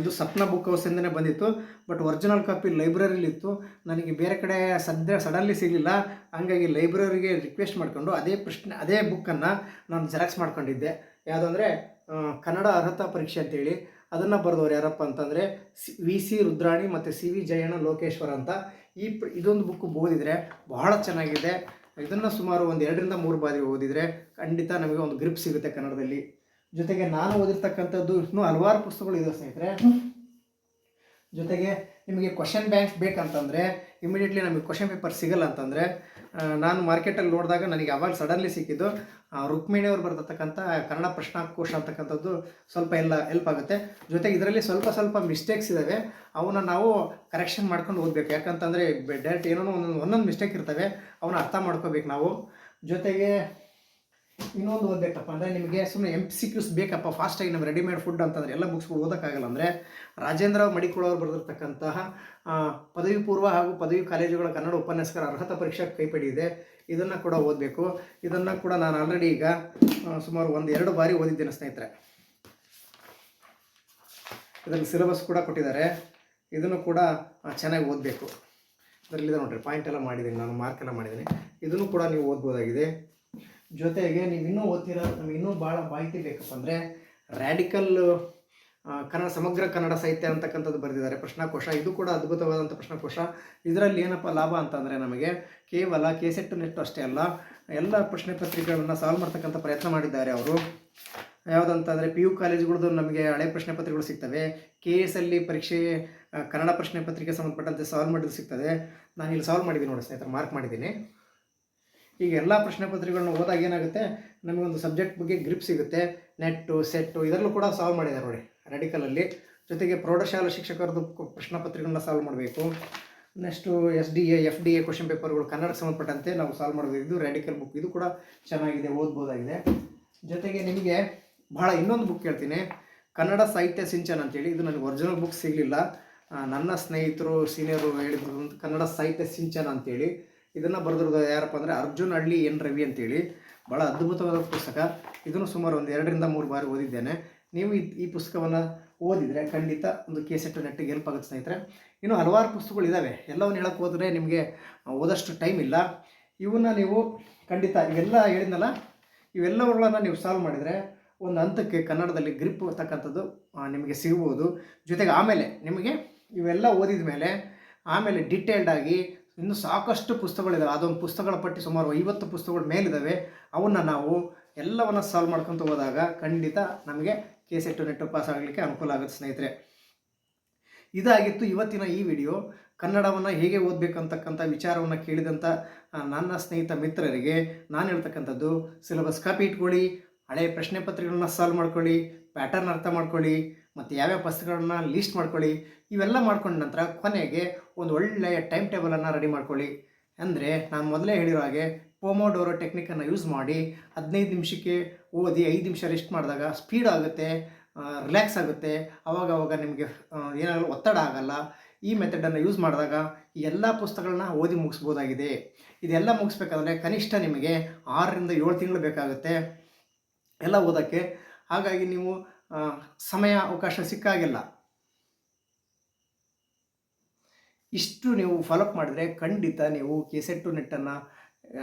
ಇದು ಸಪ್ನ ಬುಕ್ ಹೌಸಿಂದನೇ ಬಂದಿತ್ತು. ಬಟ್ ಒರಿಜಿನಲ್ ಕಾಪಿ ಲೈಬ್ರರಿಲಿ ಇತ್ತು. ನನಗೆ ಬೇರೆ ಕಡೆ ಸದ್ಯ ಸಡನ್ಲಿ ಸಿಗಲಿಲ್ಲ. ಹಂಗಾಗಿ ಲೈಬ್ರರಿಗೆ ರಿಕ್ವೆಸ್ಟ್ ಮಾಡಿಕೊಂಡು ಅದೇ ಪ್ರಶ್ನೆ, ಅದೇ ಬುಕ್ಕನ್ನು ನಾನು ಜೆರಾಕ್ಸ್ ಮಾಡ್ಕೊಂಡಿದ್ದೆ. ಯಾವುದಂದರೆ ಕನ್ನಡ ಅರ್ಹತಾ ಪರೀಕ್ಷೆ ಅಂತೇಳಿ. ಅದನ್ನು ಬರೆದವ್ರು ಯಾರಪ್ಪ ಅಂತಂದರೆ, ಸಿ ವಿ ಸಿ ರುದ್ರಾಣಿ ಮತ್ತು ಸಿ ವಿ ಜಯಣ್ಣ ಲೋಕೇಶ್ವರ ಅಂತ. ಈ ಇದೊಂದು ಬುಕ್ ಓದಿದರೆ ಬಹಳ ಚೆನ್ನಾಗಿದೆ. ಇದನ್ನು ಸುಮಾರು ಒಂದು ಎರಡರಿಂದ ಮೂರು ಬಾರಿ ಓದಿದರೆ ಖಂಡಿತ ನಮಗೆ ಒಂದು ಗ್ರಿಪ್ ಸಿಗುತ್ತೆ ಕನ್ನಡದಲ್ಲಿ. ಜೊತೆಗೆ ನಾನು ಓದಿರ್ತಕ್ಕಂಥದ್ದು ಇನ್ನೂ ಹಲವಾರು ಪುಸ್ತಕಗಳು ಇದೆ ಸ್ನೇಹಿತರೆ. ಜೊತೆಗೆ ನಿಮಗೆ ಕ್ವಶನ್ ಬ್ಯಾಂಕ್ಸ್ ಬೇಕಂತಂದರೆ ಇಮಿಡಿಯೇಟ್ಲಿ ನಮಗೆ ಕ್ವಶನ್ ಪೇಪರ್ ಸಿಗಲ್ಲ ಅಂತಂದರೆ ನಾನು ಮಾರ್ಕೆಟಲ್ಲಿ ನೋಡಿದಾಗ ನನಗೆ ಅವಾಗ ಸಡನ್ಲಿ ಸಿಕ್ಕಿದ್ದು ರುಕ್ಮಿಣಿಯವರು ಬರ್ತಕ್ಕಂಥ ಕನ್ನಡ ಪ್ರಶ್ನಾಕೋಶ ಅಂತಕ್ಕಂಥದ್ದು ಸ್ವಲ್ಪ ಎಲ್ಲ ಹೆಲ್ಪ್ ಆಗುತ್ತೆ. ಜೊತೆಗೆ ಇದರಲ್ಲಿ ಸ್ವಲ್ಪ ಸ್ವಲ್ಪ ಮಿಸ್ಟೇಕ್ಸ್ ಇದ್ದಾವೆ ಅವನ್ನ ನಾವು ಕರೆಕ್ಷನ್ ಮಾಡ್ಕೊಂಡು ಓದಬೇಕು. ಯಾಕಂತಂದರೆ ಡೈರೆಕ್ಟ್ ಏನೋ ಒಂದೊಂದು ಒಂದೊಂದು ಮಿಸ್ಟೇಕ್ ಇರ್ತವೆ. ಅವನ್ನ ಅರ್ಥ ಮಾಡ್ಕೋಬೇಕು ನಾವು. ಜೊತೆಗೆ ಇನ್ನೊಂದು ಓದಬೇಕಪ್ಪ ಅಂದರೆ ನಿಮಗೆ ಸುಮ್ಮನೆ ಎಂ ಸಿ ಕ್ಯೂಸ್ ಬೇಕಪ್ಪ ಫಾಸ್ಟಾಗಿ ನಮ್ಮ ರೆಡಿಮೇಡ್ ಫುಡ್ ಅಂತಂದರೆ ಎಲ್ಲ ಬುಕ್ಸ್ಗಳು ಓದೋಕ್ಕಾಗಲ್ಲ ಅಂದರೆ ರಾಜೇಂದ್ರ ಮಡಿಕೊಳ್ಳೋರು ಬರೆದಿರ್ತಕ್ಕಂತಹ ಪದವಿ ಪೂರ್ವ ಹಾಗೂ ಪದವಿ ಕಾಲೇಜುಗಳ ಕನ್ನಡ ಉಪನ್ಯಾಸಕರ ಅರ್ಹತಾ ಪರೀಕ್ಷಾ ಕೈಪಿಡಿ ಇದೆ. ಇದನ್ನು ಕೂಡ ಓದಬೇಕು. ಇದನ್ನು ಕೂಡ ನಾನು ಆಲ್ರೆಡಿ ಈಗ ಸುಮಾರು ಒಂದು ಎರಡು ಬಾರಿ ಓದಿದ್ದೇನೆ ಸ್ನೇಹಿತರೆ. ಇದರಲ್ಲಿ ಸಿಲೆಬಸ್ ಕೂಡ ಕೊಟ್ಟಿದ್ದಾರೆ. ಇದನ್ನು ಕೂಡ ಚೆನ್ನಾಗಿ ಓದಬೇಕು. ಇದರಲ್ಲಿದೆ ನೋಡಿರಿ ಪಾಯಿಂಟ್ ಎಲ್ಲ ಮಾಡಿದ್ದೀನಿ, ನಾನು ಮಾರ್ಕ್ ಎಲ್ಲ ಮಾಡಿದ್ದೀನಿ. ಇದನ್ನು ಕೂಡ ನೀವು ಓದ್ಬೋದಾಗಿದೆ. ಜೊತೆಗೆ ನೀವು ಇನ್ನೂ ಓದ್ತೀರಾ, ನಮಗೆ ಇನ್ನೂ ಭಾಳ ಮಾಹಿತಿ ಬೇಕಪ್ಪ ಅಂದರೆ ರ್ಯಾಡಿಕಲ್ ಕನ್ನಡ, ಸಮಗ್ರ ಕನ್ನಡ ಸಾಹಿತ್ಯ ಅಂತಕ್ಕಂಥದ್ದು ಬರೆದಿದ್ದಾರೆ. ಪ್ರಶ್ನಾಕೋಶ, ಇದು ಕೂಡ ಅದ್ಭುತವಾದಂಥ ಪ್ರಶ್ನಾಕೋಶ. ಇದರಲ್ಲಿ ಏನಪ್ಪ ಲಾಭ ಅಂತಂದರೆ ನಮಗೆ ಕೇವಲ ಕೆಸೆಟ್ ನೆಟ್ಟು ಅಷ್ಟೇ ಅಲ್ಲ, ಎಲ್ಲ ಪ್ರಶ್ನೆ ಪತ್ರಿಕೆಗಳನ್ನು ಸಾಲ್ವ್ ಮಾಡ್ತಕ್ಕಂಥ ಪ್ರಯತ್ನ ಮಾಡಿದ್ದಾರೆ ಅವರು. ಯಾವುದಂತಂದರೆ ಪಿ ಯು ಕಾಲೇಜುಗಳದ್ದು ನಮಗೆ ಹಳೆ ಪ್ರಶ್ನೆ ಪತ್ರಿಕೆಗಳು ಸಿಗ್ತವೆ. ಕೆ ಎಸ್ ಅಲ್ಲಿ ಪರೀಕ್ಷೆ ಕನ್ನಡ ಪ್ರಶ್ನೆ ಪತ್ರಿಕೆ ಸಂಬಂಧಪಟ್ಟಂತೆ ಸಾಲ್ವ್ ಮಾಡಿದ್ರು ಸಿಗ್ತದೆ. ನಾನು ಇಲ್ಲಿ ಸಾಲ್ವ್ ಮಾಡಿದ್ದೀನಿ ನೋಡಿ ಸ್ನೇಹಿತರೆ ಮಾರ್ಕ್ ಮಾಡಿದ್ದೀನಿ. ಈಗ ಎಲ್ಲ ಪ್ರಶ್ನೆ ಪತ್ರಿಕೆಗಳನ್ನ ಓದಾಗ ಏನಾಗುತ್ತೆ? ನಮಗೊಂದು ಸಬ್ಜೆಕ್ಟ್ ಬಗ್ಗೆ ಗ್ರಿಪ್ ಸಿಗುತ್ತೆ. ನೆಟ್ಟು ಸೆಟ್ಟು ಇದರಲ್ಲೂ ಕೂಡ ಸಾಲ್ವ್ ಮಾಡಿದ್ದಾರೆ ನೋಡಿ ರೆಡಿಕಲಲ್ಲಿ ಜೊತೆಗೆ ಪ್ರೌಢಶಾಲಾ ಶಿಕ್ಷಕರದ್ದು ಪ್ರಶ್ನೆ ಪತ್ರಿಕೆಗಳನ್ನ ಸಾಲ್ವ್ ಮಾಡಬೇಕು. Next S D A F D A question ಪೇಪರ್ಗಳು ಕನ್ನಡಕ್ಕೆ ಸಂಬಂಧಪಟ್ಟಂತೆ ನಾವು ಸಾಲ್ವ್ ಮಾಡಬೇಕು ಇದು ರ್ಯಾಡಿಕಲ್ ಬುಕ್ ಇದು ಕೂಡ ಚೆನ್ನಾಗಿದೆ, ಓದ್ಬೋದಾಗಿದೆ. ಜೊತೆಗೆ ನಿಮಗೆ ಭಾಳ ಇನ್ನೊಂದು ಬುಕ್ ಹೇಳ್ತೀನಿ ಕನ್ನಡ ಸಾಹಿತ್ಯ ಸಿಂಚನ ಅಂತೇಳಿ. ಇದು ನನಗೆ ಒರಿಜಿನಲ್ ಬುಕ್ ಸಿಗಲಿಲ್ಲ. ನನ್ನ ಸ್ನೇಹಿತರು ಸೀನಿಯರು ಹೇಳಿದ್ರು ಕನ್ನಡ ಸಾಹಿತ್ಯ ಸಿಂಚನ ಅಂತೇಳಿ. ಇದನ್ನು ಬರೆದಿರೋದು ಯಾರಪ್ಪ ಅಂದರೆ ಅರ್ಜುನ್ ಹಳ್ಳಿ ಎನ್ ರವಿ ಅಂತೇಳಿ. ಭಾಳ ಅದ್ಭುತವಾದ ಪುಸ್ತಕ. ಇದನ್ನು ಸುಮಾರು ಒಂದು ಎರಡರಿಂದ ಮೂರು ಬಾರಿ ಓದಿದ್ದೇನೆ. ನೀವು ಈ ಪುಸ್ತಕವನ್ನು ಓದಿದರೆ ಖಂಡಿತ ಒಂದು ಕೇಸೆಟ್ ನೆಟ್ಟಿಗೆ ಹೆಲ್ಪ್ ಆಗುತ್ತೆ ಸ್ನೇಹಿತರೆ. ಇನ್ನು ಹಲವಾರು ಪುಸ್ತಕಗಳು ಇದ್ದಾವೆ ಎಲ್ಲವನ್ನು ಹೇಳಕ್ಕೆ ಹೋದರೆ ನಿಮಗೆ ಓದಷ್ಟು ಟೈಮ್ ಇಲ್ಲ. ಇವನ್ನ ನೀವು ಖಂಡಿತ ಇವೆಲ್ಲ ಹೇಳಿದ್ನಲ್ಲ, ಇವೆಲ್ಲವುಗಳನ್ನು ನೀವು ಸಾಲ್ವ್ ಮಾಡಿದರೆ ಒಂದು ಹಂತಕ್ಕೆ ಕನ್ನಡದಲ್ಲಿ ಗ್ರಿಪ್ ತಕ್ಕಂಥದ್ದು ನಿಮಗೆ ಸಿಗ್ಬೋದು. ಜೊತೆಗೆ ಆಮೇಲೆ ನಿಮಗೆ ಇವೆಲ್ಲ ಓದಿದ ಮೇಲೆ ಆಮೇಲೆ ಡಿಟೇಲ್ಡಾಗಿ ಇನ್ನು ಸಾಕಷ್ಟು ಪುಸ್ತಕಗಳಿದ್ದಾವೆ ಅದೊಂದು ಪುಸ್ತಕಗಳ ಪಟ್ಟಿ ಸುಮಾರು ಐವತ್ತು ಪುಸ್ತಕಗಳ ಮೇಲಿದ್ದಾವೆ ಅವನ್ನ ನಾವು ಎಲ್ಲವನ್ನು ಸಾಲ್ವ್ ಮಾಡ್ಕೊತ ಹೋದಾಗ ಖಂಡಿತ ನಮಗೆ ಕೆ ಟು ನೆಟ್ಟು ಪಾಸ್ ಆಗಲಿಕ್ಕೆ ಅನುಕೂಲ ಆಗುತ್ತೆ ಸ್ನೇಹಿತರೆ. ಇದಾಗಿತ್ತು ಇವತ್ತಿನ ಈ ವಿಡಿಯೋ ಕನ್ನಡವನ್ನು ಹೇಗೆ ಓದಬೇಕಂತಕ್ಕಂಥ ವಿಚಾರವನ್ನು ಕೇಳಿದಂಥ ನನ್ನ ಸ್ನೇಹಿತ ಮಿತ್ರರಿಗೆ ನಾನು ಹೇಳ್ತಕ್ಕಂಥದ್ದು ಸಿಲೆಬಸ್ ಕಾಪಿ ಇಟ್ಕೊಳ್ಳಿ ಹಳೆಯ ಪ್ರಶ್ನೆ ಪತ್ರಿಕೆಗಳನ್ನ ಸಾಲ್ವ್ ಮಾಡ್ಕೊಳ್ಳಿ ಪ್ಯಾಟರ್ನ್ ಅರ್ಥ ಮಾಡ್ಕೊಳ್ಳಿ ಮತ್ತು ಯಾವ್ಯಾವ ಪುಸ್ತಕಗಳನ್ನ ಲೀಸ್ಟ್ ಮಾಡ್ಕೊಳ್ಳಿ. ಇವೆಲ್ಲ ಮಾಡ್ಕೊಂಡ ನಂತರ ಕೊನೆಗೆ ಒಂದು ಒಳ್ಳೆಯ ಟೈಮ್ ಟೇಬಲನ್ನು ರೆಡಿ ಮಾಡ್ಕೊಳ್ಳಿ. ಅಂದರೆ ನಾನು ಮೊದಲೇ ಹೇಳಿರೋ ಹಾಗೆ ಪೋಮೋಡೋರೋ ಟೆಕ್ನಿಕನ್ನು ಯೂಸ್ ಮಾಡಿ ಹದಿನೈದು ನಿಮಿಷಕ್ಕೆ ಓದಿ ಐದು ನಿಮಿಷ ರೆಸ್ಟ್ ಮಾಡಿದಾಗ ಸ್ಪೀಡ್ ಆಗುತ್ತೆ ರಿಲ್ಯಾಕ್ಸ್ ಆಗುತ್ತೆ. ಆವಾಗ ಅವಾಗ ನಿಮಗೆ ಏನಾದರೂ ಒತ್ತಡ ಆಗಲ್ಲ. ಈ ಮೆಥಡನ್ನು ಯೂಸ್ ಮಾಡಿದಾಗ ಎಲ್ಲ ಪುಸ್ತಕಗಳನ್ನ ಓದಿ ಮುಗಿಸ್ಬೋದಾಗಿದೆ. ಇದೆಲ್ಲ ಮುಗಿಸ್ಬೇಕಾದ್ರೆ ಕನಿಷ್ಠ ನಿಮಗೆ ಆರರಿಂದ ಏಳು ತಿಂಗಳು ಬೇಕಾಗುತ್ತೆ. ಎಲ್ಲ ಓದೋಕ್ಕೆ. ಹಾಗಾಗಿ ನೀವು ಸಮಯ ಅವಕಾಶ ಸಿಕ್ಕಾಗಿಲ್ಲ. ಇಷ್ಟು ನೀವು ಫಾಲೋಅಪ್ ಮಾಡಿದ್ರೆ ಖಂಡಿತ ನೀವು ಕೆಸೆಟ್ಟು ನೆಟ್ಟನ್ನು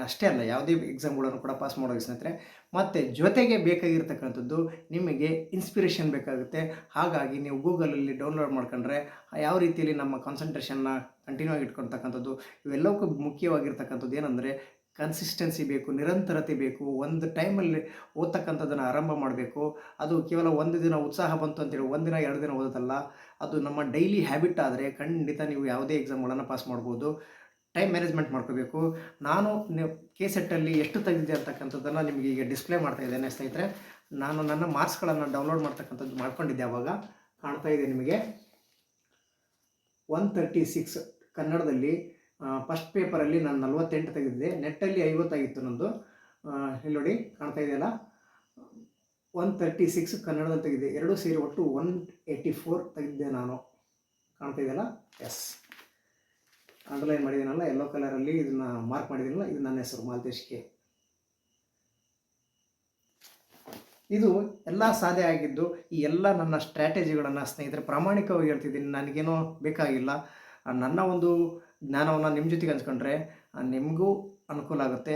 ಅಷ್ಟೇ ಅಲ್ಲ, ಯಾವುದೇ ಎಕ್ಸಾಮ್ಗಳನ್ನು ಕೂಡ ಪಾಸ್ ಮಾಡೋದು ಸ್ನೇಹಿತರೆ, ಮತ್ತು ಜೊತೆಗೆ ಬೇಕಾಗಿರ್ತಕ್ಕಂಥದ್ದು ನಿಮಗೆ ಇನ್ಸ್ಪಿರೇಷನ್ ಬೇಕಾಗುತ್ತೆ. ಹಾಗಾಗಿ ನೀವು ಗೂಗಲಲ್ಲಿ ಡೌನ್ಲೋಡ್ ಮಾಡ್ಕೊಂಡ್ರೆ ಯಾವ ರೀತಿಯಲ್ಲಿ ನಮ್ಮ ಕಾನ್ಸಂಟ್ರೇಷನ್ನ ಕಂಟಿನ್ಯೂ ಆಗಿ ಇಟ್ಕೊಳ್ತಕ್ಕಂಥದ್ದು ಇವೆಲ್ಲಕ್ಕೂ ಮುಖ್ಯವಾಗಿರ್ತಕ್ಕಂಥದ್ದು ಏನಂದರೆ ಕನ್ಸಿಸ್ಟೆನ್ಸಿ ಬೇಕು, ನಿರಂತರತೆ ಬೇಕು, ಒಂದು ಟೈಮಲ್ಲಿ ಓದ್ತಕ್ಕಂಥದ್ದನ್ನು ಆರಂಭ ಮಾಡಬೇಕು. ಅದು ಕೇವಲ ಒಂದು ದಿನ ಉತ್ಸಾಹ ಬಂತು ಅಂತೇಳಿ ಒಂದಿನ ಎರಡು ದಿನ ಓದೋದಲ್ಲ. ಅದು ನಮ್ಮ ಡೈಲಿ ಹ್ಯಾಬಿಟ್ ಆದರೆ ಖಂಡಿತ ನೀವು ಯಾವುದೇ ಎಕ್ಸಾಮ್ಗಳನ್ನು ಪಾಸ್ ಮಾಡ್ಬೋದು. ಟೈಮ್ ಮ್ಯಾನೇಜ್ಮೆಂಟ್ ಮಾಡ್ಕೋಬೇಕು. ನಾನು ಕೆ ಸೆಟ್ಟಲ್ಲಿ ಎಷ್ಟು ತೆಗೆದಿದೆ ಅಂತಕ್ಕಂಥದ್ದನ್ನು ನಿಮಗೆ ಈಗ ಡಿಸ್ಪ್ಲೇ ಮಾಡ್ತಾ ಇದ್ದೇನೆ ಸ್ನೇಹಿತರೆ. ನಾನು ನನ್ನ ಮಾರ್ಕ್ಸ್ಗಳನ್ನು ಡೌನ್ಲೋಡ್ ಮಾಡ್ತಕ್ಕಂಥದ್ದು ಮಾಡ್ಕೊಂಡಿದ್ದೆ ಅವಾಗ. ಕಾಣ್ತಾ ಇದೆ ನಿಮಗೆ. ಒನ್ ತರ್ಟಿ ಸಿಕ್ಸ್ ಕನ್ನಡದಲ್ಲಿ ಫಸ್ಟ್ ಪೇಪರಲ್ಲಿ ನಾನು ನಲ್ವತ್ತೆಂಟು ತೆಗೆದಿದ್ದೆ. ನೆಟ್ಟಲ್ಲಿ ಐವತ್ತಾಗಿತ್ತು ನಂದು ಇಲ್ಲಿ ನೋಡಿ, ಕಾಣ್ತಾ ಇದೆಯಲ್ಲ? ಒನ್ ತರ್ಟಿ ಸಿಕ್ಸ್ ಕನ್ನಡದಲ್ಲಿ ತೆಗೆದಿದೆ ಎರಡೂ ಸೇರಿ ಒಟ್ಟು ಒನ್ ಏಯ್ಟಿ ಫೋರ್ ತೆಗೆದಿದ್ದೆ ನಾನು. ಕಾಣ್ತಾ ಇದೆಯಲ್ಲ? ಎಸ್ ಅಂಡರ್ಲೈನ್ ಮಾಡಿದ್ದೀನಲ್ಲ ಎಲ್ಲೋ ಕಲರಲ್ಲಿ ಇದನ್ನ ಮಾರ್ಕ್ ಮಾಡಿದ್ದೀನಲ್ಲ ಇದು ನನ್ನ ಹೆಸರು ಮಾಲ್ತೇಶ್ ಕೆ ಇದು ಎಲ್ಲ ಸಾಧ್ಯ ಆಗಿದ್ದು, ಈ ಎಲ್ಲ ನನ್ನ ಸ್ಟ್ರಾಟಜಿಗಳನ್ನು ಸ್ನೇಹಿತರೆ, ಪ್ರಾಮಾಣಿಕವಾಗಿ ಹೇಳ್ತಿದ್ದೀನಿ. ನನಗೇನೋ ಬೇಕಾಗಿಲ್ಲ. ನನ್ನ ಒಂದು ಜ್ಞಾನವನ್ನು ನಿಮ್ಮ ಜೊತೆಗೆ ಹಂಚ್ಕೊಂಡ್ರೆ ನಿಮಗೂ ಅನುಕೂಲ ಆಗುತ್ತೆ.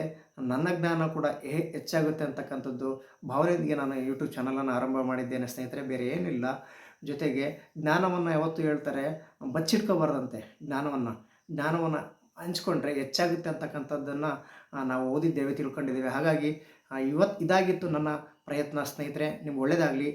ನನ್ನ ಜ್ಞಾನ ಕೂಡ ಹೇ ಹೆಚ್ಚಾಗುತ್ತೆ ಅಂತಕ್ಕಂಥದ್ದು ಭಾವನೆಯೊಂದಿಗೆ ನಾನು ಯೂಟ್ಯೂಬ್ ಚಾನಲನ್ನು ಆರಂಭ ಮಾಡಿದ್ದೇನೆ ಸ್ನೇಹಿತರೆ, ಬೇರೆ ಏನಿಲ್ಲ. ಜೊತೆಗೆ ಜ್ಞಾನವನ್ನು ಯಾವತ್ತು ಹೇಳ್ತಾರೆ, ಬಚ್ಚಿಟ್ಕೋಬಾರ್ದಂತೆ ಜ್ಞಾನವನ್ನು. ಜ್ಞಾನವನ್ನು ಹಂಚ್ಕೊಂಡ್ರೆ ಹೆಚ್ಚಾಗುತ್ತೆ ಅಂತಕ್ಕಂಥದ್ದನ್ನು ನಾವು ಓದಿದ್ದೇವೆ, ತಿಳ್ಕೊಂಡಿದ್ದೇವೆ. ಹಾಗಾಗಿ ಇವತ್ತು ಇದಾಗಿತ್ತು ನನ್ನ ಪ್ರಯತ್ನ ಸ್ನೇಹಿತರೆ. ನಿಮ್ಗೆ ಒಳ್ಳೆಯದಾಗಲಿ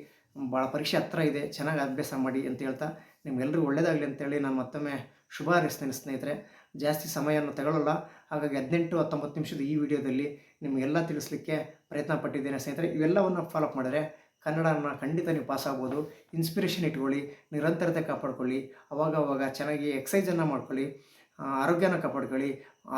ಭಾಳ ಪರೀಕ್ಷೆ ಹತ್ರ ಇದೆ. ಚೆನ್ನಾಗಿ ಅಭ್ಯಾಸ ಮಾಡಿ ಅಂತ ಹೇಳ್ತಾ ನಿಮ್ಗೆಲ್ಲರಿಗೂ ಒಳ್ಳೆಯದಾಗಲಿ ಅಂತೇಳಿ ನಾನು ಮತ್ತೊಮ್ಮೆ ಶುಭ ಹಾರೈಸ್ತೇನೆ ಸ್ನೇಹಿತರೆ. ಜಾಸ್ತಿ ಸಮಯವನ್ನು ತಗೊಳ್ಳಲ್ಲ. ಹಾಗಾಗಿ ಹದಿನೆಂಟು ಹತ್ತೊಂಬತ್ತು ನಿಮಿಷದ ಈ ವಿಡಿಯೋದಲ್ಲಿ ನಿಮಗೆಲ್ಲ ತಿಳಿಸ್ಲಿಕ್ಕೆ ಪ್ರಯತ್ನ ಪಟ್ಟಿದ್ದೇನೆ ಸ್ನೇಹಿತರೆ. ಇವೆಲ್ಲವನ್ನು ಫಾಲೋಅಪ್ ಮಾಡಿದ್ರೆ ಕನ್ನಡನ ಖಂಡಿತ ನೀವು ಪಾಸ್ ಆಗ್ಬೋದು. ಇನ್ಸ್ಪಿರೇಷನ್ ಇಟ್ಕೊಳ್ಳಿ, ನಿರಂತರತೆ ಕಾಪಾಡ್ಕೊಳ್ಳಿ ಅವಾಗ ಅವಾಗ ಚೆನ್ನಾಗಿ ಎಕ್ಸೈಸನ್ನು ಮಾಡ್ಕೊಳ್ಳಿ ಆರೋಗ್ಯನ ಕಾಪಾಡ್ಕೊಳ್ಳಿ.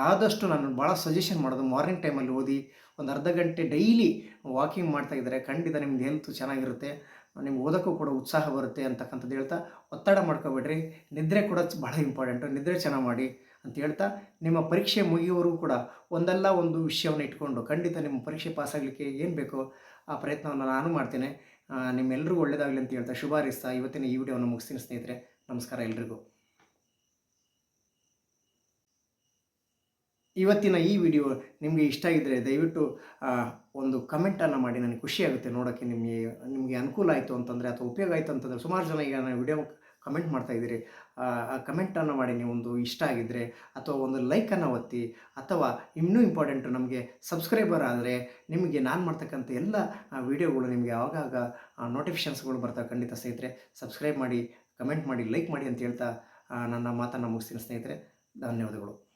ಆದಷ್ಟು ನಾನು ಭಾಳ ಸಜೆಷನ್ ಮಾಡೋದು ಮಾರ್ನಿಂಗ್ ಟೈಮಲ್ಲಿ ಓದಿ, ಒಂದು ಅರ್ಧ ಗಂಟೆ ಡೈಲಿ ವಾಕಿಂಗ್ ಮಾಡ್ತಾ ಇದ್ದರೆ ಖಂಡಿತ ನಿಮ್ಮದು ಹೆಲ್ತ್ ಚೆನ್ನಾಗಿರುತ್ತೆ. ನಿಮ್ಗೆ ಓದೋಕ್ಕೂ ಕೂಡ ಉತ್ಸಾಹ ಬರುತ್ತೆ ಅಂತಕ್ಕಂಥದ್ದು ಹೇಳ್ತಾ ಒತ್ತಡ ಮಾಡ್ಕೋಬೇಡ್ರಿ. ನಿದ್ರೆ ಕೂಡ ಬಹಳ ಇಂಪಾರ್ಟೆಂಟು ನಿದ್ರೆ ಚೆನ್ನಾಗಿ ಮಾಡಿ ಅಂತ ಹೇಳ್ತಾ ನಿಮ್ಮ ಪರೀಕ್ಷೆ ಮುಗಿಯುವರು ಕೂಡ ಒಂದಲ್ಲ ಒಂದು ವಿಷಯವನ್ನು ಇಟ್ಕೊಂಡು ಖಂಡಿತ ನಿಮ್ಮ ಪರೀಕ್ಷೆ ಪಾಸಾಗಲಿಕ್ಕೆ ಏನು ಬೇಕೋ ಆ ಪ್ರಯತ್ನವನ್ನು ನಾನು ಮಾಡ್ತೇನೆ. ನಿಮ್ಮೆಲ್ಲರಿಗೂ ಒಳ್ಳೆಯದಾಗಲಿ ಅಂತ ಹೇಳ್ತಾ ಶುಭಾರಿಸ್ತಾ ಇವತ್ತಿನ ಈ ವಿಡಿಯೋವನ್ನು ಮುಗಿಸ್ತೀನಿ ಸ್ನೇಹಿತರೆ. ನಮಸ್ಕಾರ ಎಲ್ರಿಗೂ. ಇವತ್ತಿನ ಈ ವಿಡಿಯೋ ನಿಮಗೆ ಇಷ್ಟ ಆಗಿದ್ದರೆ ದಯವಿಟ್ಟು ಒಂದು ಕಮೆಂಟನ್ನು ಮಾಡಿ. ನನಗೆ ಖುಷಿಯಾಗುತ್ತೆ ನೋಡೋಕ್ಕೆ ನಿಮಗೆ ನಿಮಗೆ ಅನುಕೂಲ ಆಯಿತು ಅಂತಂದರೆ ಅಥವಾ ಉಪಯೋಗ ಆಯಿತು ಅಂತಂದರೆ ಸುಮಾರು ಜನ ಈಗ ನಾನು ವಿಡಿಯೋ ಕಮೆಂಟ್ ಮಾಡ್ತಾ ಇದ್ದೀರಿ. ಆ ಕಮೆಂಟನ್ನು ಮಾಡಿ ನೀವು ಒಂದು ಇಷ್ಟ ಆಗಿದ್ದರೆ ಅಥವಾ ಒಂದು ಲೈಕನ್ನು ಒತ್ತಿ ಅಥವಾ ಇನ್ನೂ ಇಂಪಾರ್ಟೆಂಟು ನಮಗೆ ಸಬ್ಸ್ಕ್ರೈಬರ್ ಆದರೆ ನಿಮಗೆ ನಾನು ಮಾಡ್ತಕ್ಕಂಥ ಎಲ್ಲ ವಿಡಿಯೋಗಳು ನಿಮಗೆ ಆವಾಗ ನೋಟಿಫಿಕೇಷನ್ಸ್ಗಳು ಬರ್ತಾ ಖಂಡಿತ ಸ್ನೇಹಿತರೆ. ಸಬ್ಸ್ಕ್ರೈಬ್ ಮಾಡಿ ಕಮೆಂಟ್ ಮಾಡಿ ಲೈಕ್ ಮಾಡಿ ಅಂತ ಹೇಳ್ತಾ ನನ್ನ ಮಾತನ್ನು ಮುಗಿಸ್ತೀನಿ ಸ್ನೇಹಿತರೆ. ಧನ್ಯವಾದಗಳು.